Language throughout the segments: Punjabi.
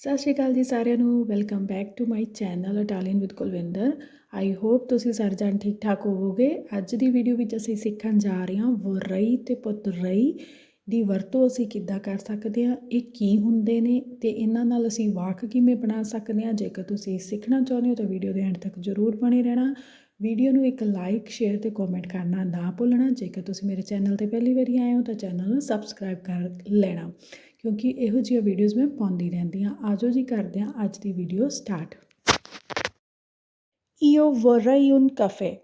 ਸਤਿ ਸ਼੍ਰੀ ਅਕਾਲ ਜੀ ਸਾਰਿਆਂ ਨੂੰ welcome back to my channel Italian with Kulwinder I hope ਤੁਸੀਂ ਸਾਰੇ ਜਣ ਠੀਕ ਠਾਕ ਹੋਵੋਗੇ। ਅੱਜ ਦੀ ਵੀਡੀਓ ਵਿੱਚ ਅਸੀਂ ਸਿੱਖਣ ਜਾ ਰਹੇ ਹਾਂ ਵਰਈ ਤੇ ਪੁੱਤਰਈ ਦੀ ਵਰਤੋਂ ਅਸੀਂ ਕਿੱਦਾਂ ਕਰ ਸਕਦੇ ਹਾਂ, ਇਹ ਕੀ ਹੁੰਦੇ ਨੇ ਤੇ ਇਹਨਾਂ ਨਾਲ ਅਸੀਂ ਵਾਕ ਕਿਵੇਂ ਬਣਾ ਸਕਦੇ ਹਾਂ। ਜੇਕਰ ਤੁਸੀਂ ਸਿੱਖਣਾ ਚਾਹੁੰਦੇ ਹੋ ਤਾਂ ਵੀਡੀਓ ਦੇ ਐਂਡ ਤੱਕ ਜ਼ਰੂਰ ਬਣੇ ਰਹਿਣਾ। ਵੀਡੀਓ ਨੂੰ ਇੱਕ ਲਾਈਕ ਸ਼ੇਅਰ ਤੇ ਕਮੈਂਟ ਕਰਨਾ ਨਾ ਭੁੱਲਣਾ। ਜੇਕਰ ਤੁਸੀਂ ਮੇਰੇ ਚੈਨਲ ਤੇ ਪਹਿਲੀ ਵਾਰੀ ਆਏ ਹੋ ਤਾਂ ਚੈਨਲ ਨੂੰ ਸਬਸਕ੍ਰਾਈਬ ਕਰ ਲੈਣਾ। ਕਿਉਂਕਿ ਇਹੋ ਜਿਹੀਆਂ ਵੀਡੀਓਜ਼ ਮੈਂ ਪਾਉਂਦੀ ਰਹਿੰਦੀ ਹਾਂ। ਆਜੋ ਜੀ ਕਰਦੇ ਹਾਂ ਅੱਜ ਦੀ ਵੀਡੀਓ ਸਟਾਰਟ ਈਓ ਵਰਈ ਉਨ ਕਫੇ।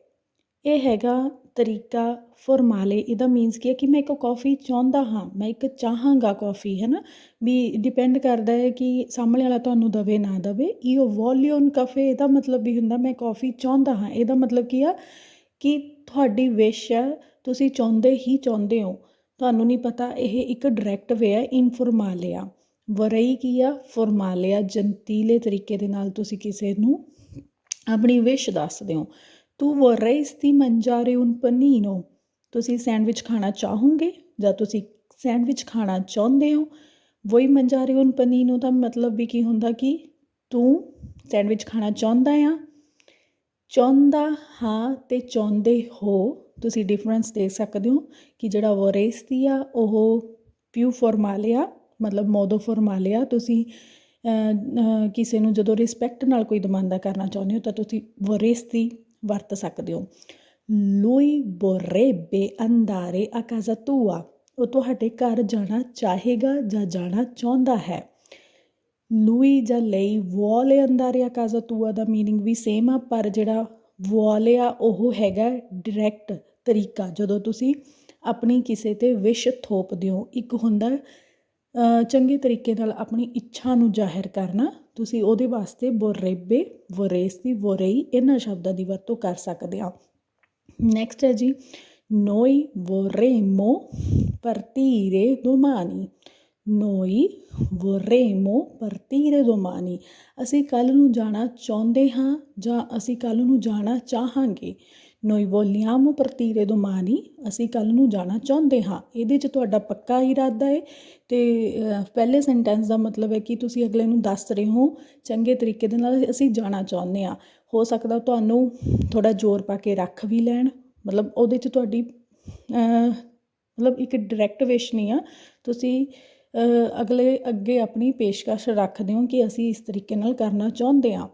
ਇਹ ਹੈਗਾ ਤਰੀਕਾ ਫੋਰਮਾਲੇ। ਇਹਦਾ ਮੀਨਸ ਕੀ ਹੈ ਕਿ ਮੈਂ ਇੱਕ ਕਾਫੀ ਚਾਹੁੰਦਾ ਹਾਂ। ਮੈਂ ਇੱਕ ਚਾਹਾਂਗਾ ਕਾਫੀ ਹੈ ਨਾ? ਵੀ ਡਿਪੈਂਡ ਕਰਦਾ ਹੈ ਕਿ ਸਾਹਮਣੇ ਵਾਲਾ ਤੁਹਾਨੂੰ ਦਵੇ, ਨਾ ਦਵੇ। ਈਓ ਵੋਲਿਓਨ ਕਫੇ, ਇਹਦਾ ਮਤਲਬ ਵੀ ਹੁੰਦਾ ਮੈਂ ਕਾਫੀ ਚਾਹੁੰਦਾ ਹਾਂ। ਇਹਦਾ ਮਤਲਬ ਕੀ ਆ? ਕਿ ਤੁਹਾਡੀ ਵਿਸ਼ ਹੈ, ਤੁਸੀਂ ਚਾਹੁੰਦੇ ਹੀ ਚਾਹੁੰਦੇ ਹੋ। ਤੁਹਾਨੂੰ ਨਹੀਂ ਪਤਾ, ਇਹ ਇੱਕ ਡਾਇਰੈਕਟ ਵੇ ਹੈ ਇਨਫੋਰਮਾਲਿਆ ਵਰਈ ਕੀ ਆ? ਫੋਰਮਾਲਿਆ ਜੰਤੀਲੇ ਤਰੀਕੇ ਦੇ ਨਾਲ ਤੁਸੀਂ ਕਿਸੇ ਨੂੰ ਆਪਣੀ ਵਿਸ਼ ਦੱਸਦੇ ਹੋ ਤੂੰ ਵਰਈਸਤੀ ਮੰਜਾਰੇ ਉਨ ਪਨੀਨੋ। ਤੁਸੀਂ ਸੈਂਡਵਿਚ ਖਾਣਾ ਚਾਹੋਗੇ? ਜਾਂ ਤੁਸੀਂ ਸੈਂਡਵਿਚ ਖਾਣਾ ਚਾਹੁੰਦੇ ਹੋ? ਵਹੀ ਮੰਜਾਰੇ ਉਨ ਪਨੀਨੋ ਦਾ ਮਤਲਬ ਵੀ ਕੀ ਹੁੰਦਾ ਕਿ ਤੂੰ ਸੈਂਡਵਿਚ ਖਾਣਾ ਚਾਹੁੰਦਾ ਆ। ਚਾਹੁੰਦਾ ਹਾਂ ਤੇ ਚਾਹੁੰਦੇ ਹੋ ਤੁਸੀਂ ਡਿਫਰੈਂਸ ਦੇਖ ਸਕਦੇ ਹੋ ਕਿ ਜਿਹੜਾ ਵੋਰੇਸਤੀ ਆ ਉਹ ਪਿਊ ਫੋਰਮਾਲਿਆ ਮਤਲਬ ਮੋਦੋ ਫੋਰਮਾਲਿਆ ਤੁਸੀਂ ਕਿਸੇ ਨੂੰ ਜਦੋਂ ਰਿਸਪੈਕਟ ਨਾਲ ਕੋਈ ਦਮਾਂਦਾ ਕਰਨਾ ਚਾਹੁੰਦੇ ਹੋ ਤਾਂ ਤੁਸੀਂ ਵੋਰੇਸਤੀ ਵਰਤ ਸਕਦੇ ਹੋ ਲੂਈ ਬੋਰੇਬੇ ਅੰਦਾਰੇ ਆ ਕਾਜ਼ਾ ਤੂਆ ਉਹ ਤੁਹਾਡੇ ਘਰ ਜਾਣਾ ਚਾਹੇਗਾ ਜਾਂ ਜਾਣਾ ਚਾਹੁੰਦਾ ਹੈ ਲੂਈ ਜਾਂ ਲਈ ਵੋਲੇ ਅੰਦਾਰੇ ਆ ਕਾਜ਼ਾ ਤੂਆ ਦਾ मीनिंग ਵੀ ਸੇਮ ਆ ਪਰ ਜਿਹੜਾ ਵੋਲੇ ਆ ਉਹ ਹੈਗਾ ਡਾਇਰੈਕਟ ਤਰੀਕਾ, ਜਦੋਂ ਤੁਸੀਂ ਆਪਣੀ ਕਿਸੇ ਤੇ ਵਿਸ਼ ਥੋਪਦੇ ਹੋ ਇੱਕ ਹੁੰਦਾ ਚੰਗੇ ਤਰੀਕੇ ਨਾਲ ਆਪਣੀ ਇੱਛਾ ਨੂੰ ਜ਼ਾਹਿਰ ਕਰਨਾ, ਤੁਸੀਂ ਉਹਦੇ ਵਾਸਤੇ ਬੋਰੇਬੇ ਵੋਰੇਸਤੀ ਵੋਰੇਈ ਇਹਨਾਂ ਸ਼ਬਦਾਂ ਦੀ ਵਰਤੋਂ ਕਰ ਸਕਦੇ ਆ ਨੈਕਸਟ ਹੈ ਜੀ, ਨੋਈ ਵੋਰੇਮੋ ਪਰਤੀਰੇ domani ਨੋਈ ਵੋਰੇਮੋ ਪਰਤੀਰੇ domani ਅਸੀਂ ਕੱਲ ਨੂੰ ਜਾਣਾ ਚਾਹੁੰਦੇ ਹਾਂ ਜਾਂ ਅਸੀਂ ਕੱਲ ਨੂੰ ਜਾਣਾ ਚਾਹਾਂਗੇ? ਨੋਈ vogliamo partire domani. ਅਸੀਂ ਕੱਲ ਨੂੰ ਜਾਣਾ ਚਾਹੁੰਦੇ ਹਾਂ। ਇਹਦੇ 'ਚ ਤੁਹਾਡਾ ਪੱਕਾ ਇਰਾਦਾ ਹੈ। ਤੇ ਪਹਿਲੇ ਸੈਂਟੈਂਸ ਦਾ ਮਤਲਬ ਹੈ ਕਿ ਤੁਸੀਂ ਅਗਲੇ ਨੂੰ ਦੱਸ ਰਹੇ ਹੋ, ਚੰਗੇ ਤਰੀਕੇ ਦੇ ਨਾਲ ਅਸੀਂ ਜਾਣਾ ਚਾਹੁੰਦੇ ਹਾਂ। ਹੋ ਸਕਦਾ ਤੁਹਾਨੂੰ ਥੋੜਾ ਜ਼ੋਰ ਪਾ ਕੇ ਰੱਖ ਵੀ ਲੈਣ। ਮਤਲਬ ਉਹਦੇ 'ਚ ਤੁਹਾਡੀ ਮਤਲਬ ਇੱਕ ਡਾਇਰੈਕਟ ਵਿਸ਼ ਨਹੀਂ ਆ। ਤੁਸੀਂ ਅਗਲੇ ਅੱਗੇ ਆਪਣੀ ਪੇਸ਼ਕਸ਼ ਰੱਖਦੇ ਹੋ ਕਿ ਅਸੀਂ ਇਸ ਤਰੀਕੇ ਨਾਲ ਕਰਨਾ ਚਾਹੁੰਦੇ ਹਾਂ।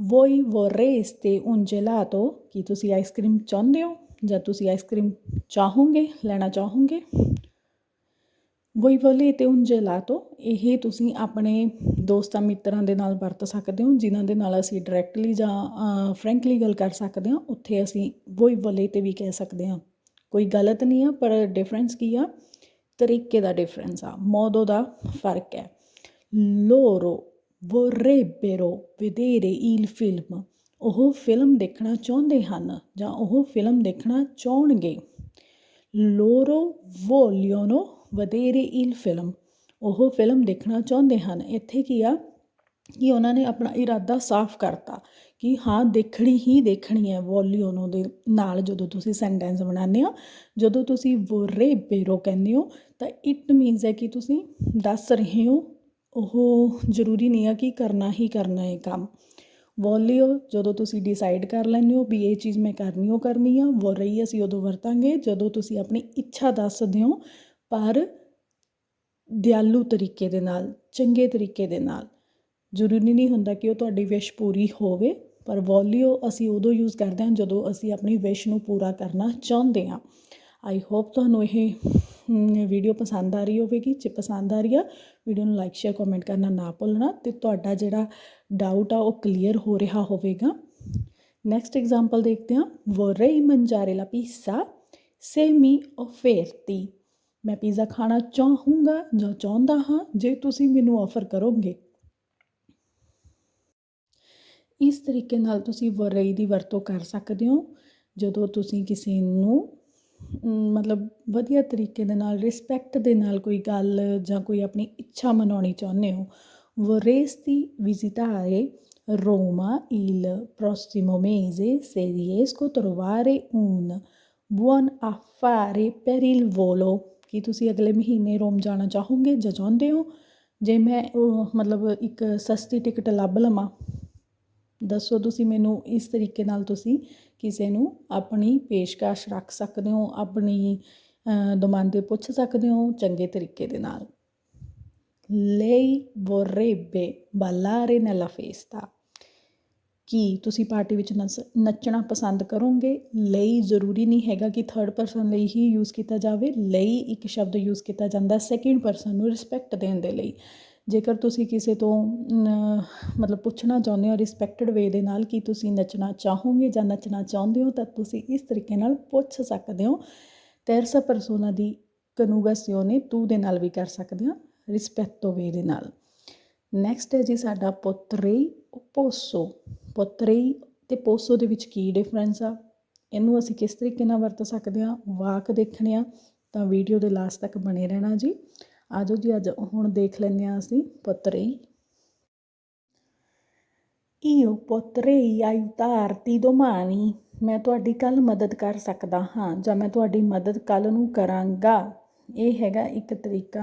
ਵੋਈ vorreste un gelato? ਕੀ ਤੁਸੀਂ ਆਈਸਕ੍ਰੀਮ ਚਾਹੁੰਦੇ ਹੋ ਜਾਂ ਤੁਸੀਂ ਆਈਸਕ੍ਰੀਮ ਚਾਹੋਗੇ ਲੈਣਾ ਚਾਹੋਗੇ ਵੋਈ volete un gelato? ਇਹ ਤੁਸੀਂ ਆਪਣੇ ਦੋਸਤਾਂ ਮਿੱਤਰਾਂ ਦੇ ਨਾਲ ਵਰਤ ਸਕਦੇ ਹੋ, ਜਿਨ੍ਹਾਂ ਦੇ ਨਾਲ ਅਸੀਂ ਡਾਇਰੈਕਟਲੀ ਜਾਂ ਫ੍ਰੈਂਕਲੀ ਗੱਲ ਕਰ ਸਕਦੇ ਹਾਂ। ਉੱਥੇ ਅਸੀਂ ਵੋਈ 'ਤੇ ਵੀ ਕਹਿ ਸਕਦੇ ਹਾਂ। ਕੋਈ ਗਲਤ ਨਹੀਂ ਆ, ਪਰ ਡਿਫਰੈਂਸ ਕੀ ਆ? ਤਰੀਕੇ ਦਾ ਡਿਫਰੈਂਸ ਆ। ਮੋਦੋ ਦਾ ਫ਼ਰਕ ਹੈ। ਲੋਰੋ vorrebbero vedere il film. ਉਹ ਫਿਲਮ ਦੇਖਣਾ ਚਾਹੁੰਦੇ ਹਨ ਜਾਂ ਉਹ ਫਿਲਮ ਦੇਖਣਾ ਚਾਹਣਗੇ? Loro vogliono vedere il film. ਉਹ ਫਿਲਮ ਦੇਖਣਾ ਚਾਹੁੰਦੇ ਹਨ। ਇੱਥੇ ਕੀ ਆ? ਕਿ ਉਹਨਾਂ ਨੇ ਆਪਣਾ ਇਰਾਦਾ ਸਾਫ਼ ਕਰਤਾ ਕਿ ਹਾਂ, ਦੇਖਣੀ ਹੀ ਦੇਖਣੀ ਹੈ ਵੋਲਿਓਨੋ ਦੇ ਨਾਲ ਜਦੋਂ ਤੁਸੀਂ ਸੈਂਟੈਂਸ ਬਣਾਉਂਦੇ ਹੋ। ਜਦੋਂ ਤੁਸੀਂ vorrebbero ਕਹਿੰਦੇ ਹੋ ਤਾਂ ਇਟ ਮੀਨਸ ਹੈ ਕਿ ਤੁਸੀਂ ਦੱਸ ਰਹੇ ਹੋ ਉਹ ਜ਼ਰੂਰੀ ਨਹੀਂ ਆ ਕਿ ਕਰਨਾ ਹੀ ਕਰਨਾ ਹੈ ਕੰਮ। ਵੋਲਿਓ ਜਦੋਂ ਤੁਸੀਂ ਡਿਸਾਈਡ ਕਰ ਲੈਂਦੇ ਹੋ ਵੀ ਇਹ ਚੀਜ਼ ਮੈਂ ਕਰਨੀ, ਉਹ ਕਰਨੀ ਆ ਵੋ ਰਹੀ ਅਸੀਂ ਉਦੋਂ ਵਰਤਾਂਗੇ, ਜਦੋਂ ਤੁਸੀਂ ਆਪਣੀ ਇੱਛਾ ਦੱਸਦੇ ਹੋ, ਪਰ ਦਿਆਲੂ ਤਰੀਕੇ ਦੇ ਨਾਲ, ਚੰਗੇ ਤਰੀਕੇ ਦੇ ਨਾਲ। ਜ਼ਰੂਰੀ ਨਹੀਂ ਹੁੰਦਾ ਕਿ ਉਹ ਤੁਹਾਡੀ ਵਿਸ਼ ਪੂਰੀ ਹੋਵੇ, ਪਰ ਵੋਲਿਓ ਅਸੀਂ ਉਦੋਂ ਯੂਜ਼ ਕਰਦੇ ਹਾਂ ਜਦੋਂ ਅਸੀਂ ਆਪਣੀ ਵਿਸ਼ ਨੂੰ ਪੂਰਾ ਕਰਨਾ ਚਾਹੁੰਦੇ ਹਾਂ। ਆਈ ਹੋਪ ਤੁਹਾਨੂੰ ਇਹ ਵੀਡੀਓ ਪਸੰਦ ਆ ਰਹੀ ਹੋਵੇਗੀ, ਜੇ ਪਸੰਦ ਆ ਰਹੀ ਆ ਵੀਡੀਓ ਨੂੰ ਲਾਈਕ ਸ਼ੇਅਰ ਕਮੈਂਟ ਕਰਨਾ ਨਾ ਭੁੱਲਣਾ ਤੇ ਤੁਹਾਡਾ ਜਿਹੜਾ ਡਾਊਟ ਆ ਉਹ ਕਲੀਅਰ ਹੋ ਰਿਹਾ ਹੋਵੇਗਾ। ਨੈਕਸਟ ਐਗਜ਼ਾਮਪਲ ਦੇਖਦੇ ਹਾਂ। vorrei mangiare la pizza se mi offerti ਮੈਂ ਪੀਜ਼ਾ ਖਾਣਾ ਚਾਹੂੰਗਾ ਜਾਂ ਚਾਹੁੰਦਾ ਹਾਂ, ਜੇ ਤੁਸੀਂ ਮੈਨੂੰ ਆਫਰ ਕਰੋਗੇ। ਇਸ ਤਰੀਕੇ ਨਾਲ ਤੁਸੀਂ ਵਰਈ ਦੀ ਵਰਤੋਂ ਕਰ ਸਕਦੇ ਹੋ। ਜਦੋਂ ਤੁਸੀਂ ਕਿਸੇ ਨੂੰ ਮਤਲਬ ਵਧੀਆ ਤਰੀਕੇ ਦੇ ਨਾਲ ਰਿਸਪੈਕਟ ਦੇ ਨਾਲ ਕੋਈ ਗੱਲ ਜਾਂ ਕੋਈ ਆਪਣੀ ਇੱਛਾ ਮਨਾਉਣੀ ਚਾਹੁੰਦੇ ਹੋ vorresti visitare Roma il prossimo mese, se riesco a trovare un buon affare per il volo. ਕੀ ਤੁਸੀਂ ਅਗਲੇ ਮਹੀਨੇ ਰੋਮ ਜਾਣਾ ਚਾਹੋਗੇ ਜਾਂ ਚਾਹੁੰਦੇ ਹੋ? ਜੇ ਮੈਂ ਉਹ ਮਤਲਬ ਇੱਕ ਸਸਤੀ ਟਿਕਟ ਲੱਭ ਲਵਾਂ। ਦੱਸੋ ਤੁਸੀਂ ਮੈਨੂੰ ਇਸ ਤਰੀਕੇ ਨਾਲ ਤੁਸੀਂ ਕਿਸੇ ਨੂੰ ਆਪਣੀ ਪੇਸ਼ਕਸ਼ ਰੱਖ ਸਕਦੇ ਹੋ, ਆਪਣੀ ਡਿਮਾਂਡ ਪੁੱਛ ਸਕਦੇ ਹੋ ਚੰਗੇ ਤਰੀਕੇ ਦੇ ਨਾਲ। lei vorrebbe ballare nella festa ਕੀ ਤੁਸੀਂ ਪਾਰਟੀ ਵਿੱਚ ਨਸ, ਨੱਚਣਾ ਪਸੰਦ ਕਰੋਗੇ? ਲਈ ਜ਼ਰੂਰੀ ਨਹੀਂ ਹੈਗਾ ਕਿ ਥਰਡ ਪਰਸਨ ਲਈ ਹੀ ਯੂਜ਼ ਕੀਤਾ ਜਾਵੇ। ਲਈ ਇੱਕ ਸ਼ਬਦ ਯੂਜ਼ ਕੀਤਾ ਜਾਂਦਾ ਸੈਕਿੰਡ ਪਰਸਨ ਨੂੰ ਰਿਸਪੈਕਟ ਦੇਣ ਦੇ ਲਈ। ਜੇਕਰ ਤੁਸੀਂ ਕਿਸੇ ਤੋਂ ਮਤਲਬ ਪੁੱਛਣਾ ਚਾਹੁੰਦੇ ਹੋ ਰਿਸਪੈਕਟਡ ਵੇ ਦੇ ਨਾਲ ਕਿ ਤੁਸੀਂ ਨੱਚਣਾ ਚਾਹੋਗੇ ਜਾਂ ਨੱਚਣਾ ਚਾਹੁੰਦੇ ਹੋ, ਤਾਂ ਤੁਸੀਂ ਇਸ ਤਰੀਕੇ ਨਾਲ ਪੁੱਛ ਸਕਦੇ ਹੋ। ਤੈਰਸਾ persona ਦੀ ਕਨੂਗਾਸਿਓਨੇ ਤੂੰ ਦੇ ਨਾਲ ਵੀ ਕਰ ਸਕਦੇ ਹੋ ਰਿਸਪੈਕਟੋ ਵੇ ਦੇ ਨਾਲ। ਨੈਕਸਟ ਹੈ ਜੀ ਸਾਡਾ ਪੋਤਰੇਈ ਪੋਸੋ। ਪੋਤਰੇਈ ਤੇ ਪੋਸੋ ਦੇ ਵਿੱਚ ਕੀ ਡਿਫਰੈਂਸ ਆ? ਇਹਨੂੰ ਅਸੀਂ ਕਿਸ ਤਰੀਕੇ ਨਾਲ ਵਰਤ ਸਕਦੇ ਹਾਂ? ਵਾਕ ਦੇਖਣੇ ਆ, ਤਾਂ ਵੀਡੀਓ ਦੇ ਲਾਸਟ ਤੱਕ ਬਣੇ ਰਹਿਣਾ ਜੀ। ਆਜੋ ਜੀ, ਅੱਜ ਹੁਣ ਦੇਖ ਲੈਂਦੇ ਹਾਂ ਅਸੀਂ ਪੋਤਰੇਈ io ਆਈ ਧਾਰਤੀ domani ਮੈਂ ਤੁਹਾਡੀ ਕੱਲ ਮਦਦ ਕਰ ਸਕਦਾ ਹਾਂ, ਜਾਂ ਮੈਂ ਤੁਹਾਡੀ ਮਦਦ ਕੱਲ ਨੂੰ ਕਰਾਂਗਾ। ਇਹ ਹੈਗਾ ਇੱਕ ਤਰੀਕਾ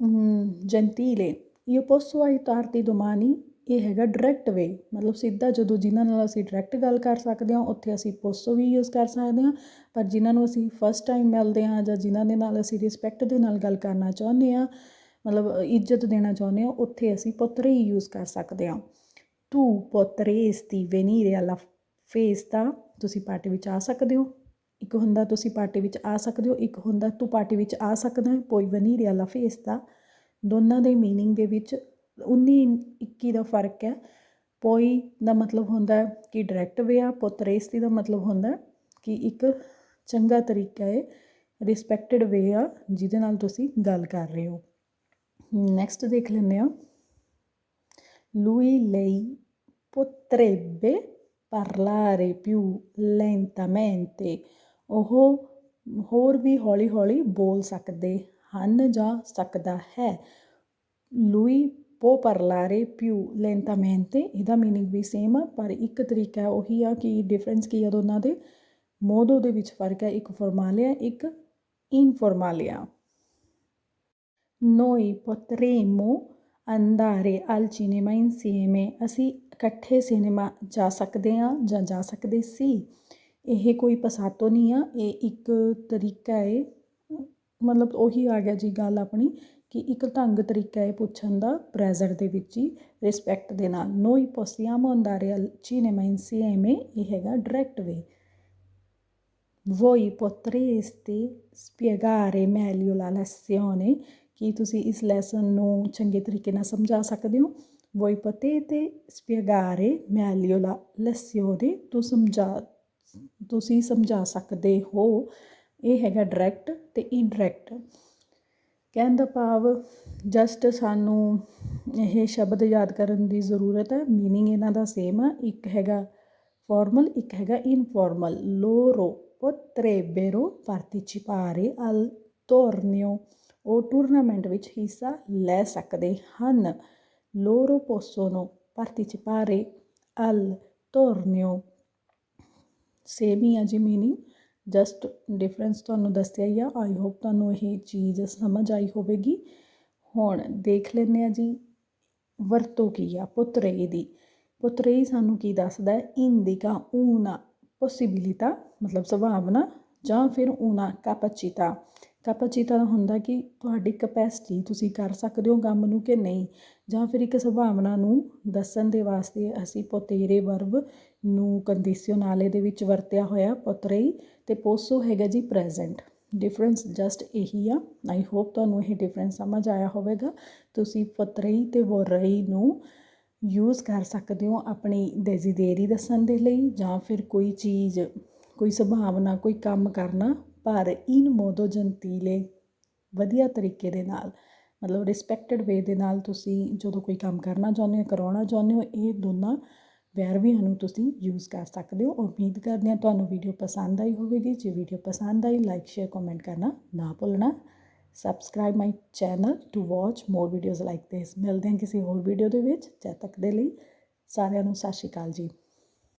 ਜੰਤੀਲੇ। ਜੈਂਟੀਲੇ io posso aiutarti domani ਇਹ ਹੈਗਾ ਡਾਇਰੈਕਟ ਵੇ ਮਤਲਬ ਸਿੱਧਾ ਜਦੋਂ ਜਿਨ੍ਹਾਂ ਨਾਲ ਅਸੀਂ ਡਾਇਰੈਕਟ ਗੱਲ ਕਰ ਸਕਦੇ ਹਾਂ, ਉੱਥੇ ਅਸੀਂ ਪੋਸੋ ਵੀ ਯੂਜ਼ ਕਰ ਸਕਦੇ ਹਾਂ, ਪਰ ਜਿਨ੍ਹਾਂ ਨੂੰ ਅਸੀਂ ਫਸਟ ਟਾਈਮ ਮਿਲਦੇ ਹਾਂ ਜਾਂ ਜਿਨ੍ਹਾਂ ਦੇ ਨਾਲ ਅਸੀਂ ਰਿਸਪੈਕਟ ਦੇ ਨਾਲ ਗੱਲ ਕਰਨਾ ਚਾਹੁੰਦੇ ਹਾਂ, ਮਤਲਬ ਇੱਜ਼ਤ ਦੇਣਾ ਚਾਹੁੰਦੇ ਹਾਂ, ਉੱਥੇ ਅਸੀਂ ਪੁੱਤਰੇ ਹੀ ਯੂਜ਼ ਕਰ ਸਕਦੇ ਹਾਂ। ਤੂੰ potresti venire ਫੇਸ ਦਾ ਤੁਸੀਂ ਪਾਰਟੀ ਵਿੱਚ ਆ ਸਕਦੇ ਹੋ। ਇੱਕ ਹੁੰਦਾ ਤੁਸੀਂ ਪਾਰਟੀ ਵਿੱਚ ਆ ਸਕਦੇ ਹੋ, ਇੱਕ ਹੁੰਦਾ ਤੂੰ ਪਾਰਟੀ ਵਿੱਚ ਆ ਸਕਦਾ ਹੈ poi venire ਫੇਸ ਦਾ ਦੋਨਾਂ ਦੇ ਮੀਨਿੰਗ ਦੇ ਵਿੱਚ 19 21 ਦਾ ਫ਼ਰਕ ਹੈ। ਪੋਈ ਦਾ ਮਤਲਬ ਹੁੰਦਾ ਕਿ ਡਾਇਰੈਕਟ ਵੇ ਆ ਪੋਤਰੇਸਤੀ ਦਾ ਮਤਲਬ ਹੁੰਦਾ ਕਿ ਇੱਕ ਚੰਗਾ ਤਰੀਕਾ ਹੈ ਰਿਸਪੈਕਟਡ ਵੇ ਆ, ਜਿਹਦੇ ਨਾਲ ਤੁਸੀਂ ਗੱਲ ਕਰ ਰਹੇ ਹੋ। ਨੈਕਸਟ ਦੇਖ ਲੈਂਦੇ ਆ lui lei potrebbe parlare più lentamente ਉਹ ਹੋਰ ਵੀ ਹੌਲੀ ਹੌਲੀ ਬੋਲ ਸਕਦੇ ਹਨ ਜਾਂ ਸਕਦਾ ਹੈ। Lui può parlare più lentamente ਇਹਦਾ ਮੀਨਿੰਗ ਵੀ ਸੇਮ ਆ ਪਰ ਇੱਕ ਤਰੀਕਾ ਉਹੀ ਆ ਕਿ ਡਿਫਰੈਂਸ ਕੀ ਆ ਦੋਨਾਂ ਦੇ? ਮੋਡੋ ਦੇ ਵਿੱਚ ਫ਼ਰਕ ਹੈ ਇੱਕ ਫਾਰਮਾਲਿਆ ਇੱਕ ਇਨਫਾਰਮਾਲਿਆ noi potremmo andare al cinema insieme ਅਸੀਂ ਇਕੱਠੇ ਸਿਨੇਮਾ ਜਾ ਸਕਦੇ ਹਾਂ ਜਾਂ ਜਾ ਸਕਦੇ ਸੀ। ਇਹ ਕੋਈ ਪਸਾਤੋ ਨਹੀਂ ਆ, ਇਹ ਇੱਕ ਤਰੀਕਾ ਹੈ ਮਤਲਬ ਉਹੀ ਆ ਗਿਆ ਜੀ ਗੱਲ ਆਪਣੀ। ਕਿ ਇੱਕ ਢੰਗ ਤਰੀਕਾ ਹੈ ਪੁੱਛਣ ਦਾ ਪ੍ਰੈਜ਼ੈਂਟ ਦੇ ਵਿੱਚ ਹੀ ਰਿਸਪੈਕਟ ਦੇ ਨਾਲ noi possiamo andare al cinema insieme ਇਹ ਹੈਗਾ direct way voi potreste spiegare meglio la lezione ਕੀ ਤੁਸੀਂ ਇਸ ਲੈਸਨ ਨੂੰ ਚੰਗੇ ਤਰੀਕੇ ਨਾਲ ਸਮਝਾ ਸਕਦੇ ਹੋ voi potete spiegare meglio la lezione ਤੂੰ ਸਮਝਾ ਤੁਸੀਂ ਸਮਝਾ ਸਕਦੇ ਹੋ ਇਹ ਹੈਗਾ ਡਾਇਰੈਕਟ ਤੇ ਇਨਡਾਇਰੈਕਟ ਕਹਿਣ ਦਾ ਭਾਵ ਜਸਟ ਸਾਨੂੰ ਇਹ ਸ਼ਬਦ ਯਾਦ ਕਰਨ ਦੀ ਜ਼ਰੂਰਤ ਹੈ। ਮੀਨਿੰਗ ਇਹਨਾਂ ਦਾ ਸੇਮ ਆ। ਇੱਕ ਹੈਗਾ ਫਾਰਮਲ ਇੱਕ ਹੈਗਾ ਇਨਫਾਰਮਲ ਲੋਰੋ potrebbero partecipare al torneo ਉਹ ਟੂਰਨਾਮੈਂਟ ਵਿੱਚ ਹਿੱਸਾ ਲੈ ਸਕਦੇ ਹਨ। loro possono partecipare al torneo same ਹੀ ਆ ਜੀ ਮੀਨਿੰਗ ਜਸਟ ਡਿਫਰੈਂਸ ਤੁਹਾਨੂੰ ਦੱਸਿਆ ਹੀ ਆ। ਆਈ ਹੋਪ ਤੁਹਾਨੂੰ ਇਹ ਚੀਜ਼ ਸਮਝ ਆਈ ਹੋਵੇਗੀ। ਹੁਣ ਦੇਖ ਲੈਂਦੇ ਆ ਜੀ, ਵਰਤੋਂ ਕੀ ਆ ਪੁੱਤਰੇ ਦੀ। ਪੁੱਤਰੇ ਸਾਨੂੰ ਕੀ ਦੱਸਦਾ ਹੈ? ਇੰਦਿਕਾ, ਊਨਾ possibilità ਮਤਲਬ ਸੰਭਾਵਨਾ, ਜਾਂ ਫਿਰ ਊਨਾ capacità ਕੈਪਾਚੀਤਾ ਹੁੰਦਾ ਕਿ ਤੁਹਾਡੀ ਕਪੈਸਿਟੀ ਤੁਸੀਂ ਕਰ ਸਕਦੇ ਹੋ ਕੰਮ ਨੂੰ ਕਿ ਨਹੀਂ। ਜਾਂ ਫਿਰ ਇੱਕ ਸੰਭਾਵਨਾ ਨੂੰ ਦੱਸਣ ਦੇ ਵਾਸਤੇ ਅਸੀਂ ਪੋਤੇਰੇ ਵਰਬ ਨੂੰ ਕੰਡੀਸ਼ਨਾਲੇ ਦੇ ਵਿੱਚ ਵਰਤਿਆ ਹੋਇਆ ਪੋਤਰੇਈ ਤੇ ਪੋਸੋ ਹੈਗਾ ਜੀ ਪ੍ਰੈਜ਼ੈਂਟ। ਡਿਫਰੈਂਸ ਜਸਟ ਇਹੀ ਆ। ਆਈ ਹੋਪ ਤੁਹਾਨੂੰ ਇਹ ਡਿਫਰੈਂਸ ਸਮਝ ਆਇਆ ਹੋਵੇਗਾ। ਤੁਸੀਂ ਪੋਤਰੇਈ ਤੇ ਵੋਰਈ ਨੂੰ ਯੂਜ਼ ਕਰ ਸਕਦੇ ਹੋ ਆਪਣੀ ਦੇਜ਼ੀਦੇਰੀ ਦੱਸਣ ਦੇ ਲਈ ਜਾਂ ਫਿਰ ਕੋਈ ਚੀਜ਼, ਕੋਈ ਸੰਭਾਵਨਾ, ਕੋਈ ਕੰਮ ਕਰਨਾ, ਪਰ ਇਨ ਮੋਦੋ ਜੰਤੀਲੇ ਵਧੀਆ ਤਰੀਕੇ ਦੇ ਨਾਲ, ਮਤਲਬ ਰਿਸਪੈਕਟਡ ਵੇ ਦੇ ਨਾਲ ਤੁਸੀਂ ਜਦੋਂ ਕੋਈ ਕੰਮ ਕਰਨਾ ਚਾਹੁੰਦੇ ਹੋ, ਕਰਾਉਣਾ ਚਾਹੁੰਦੇ ਹੋ, ਇਹ ਦੋਨਾਂ ਵੈਰਵੀਆਂ ਨੂੰ ਤੁਸੀਂ ਯੂਜ਼ ਕਰ ਸਕਦੇ ਹੋ। ਉਮੀਦ ਕਰਦੇ ਹਾਂ ਤੁਹਾਨੂੰ ਵੀਡੀਓ ਪਸੰਦ ਆਈ ਹੋਵੇਗੀ। ਜੇ ਵੀਡੀਓ ਪਸੰਦ ਆਈ ਲਾਈਕ ਸ਼ੇਅਰ ਕਮੈਂਟ ਕਰਨਾ ਨਾ ਭੁੱਲਣਾ। Subscribe my channel to watch more videos like this ਮਿਲਦੇ ਹਾਂ ਕਿਸੇ ਹੋਰ ਵੀਡੀਓ ਦੇ ਵਿੱਚ। ਜਦ ਤੱਕ ਦੇ ਲਈ ਸਾਰਿਆਂ ਨੂੰ ਸਤਿ ਸ਼੍ਰੀ ਅਕਾਲ ਜੀ।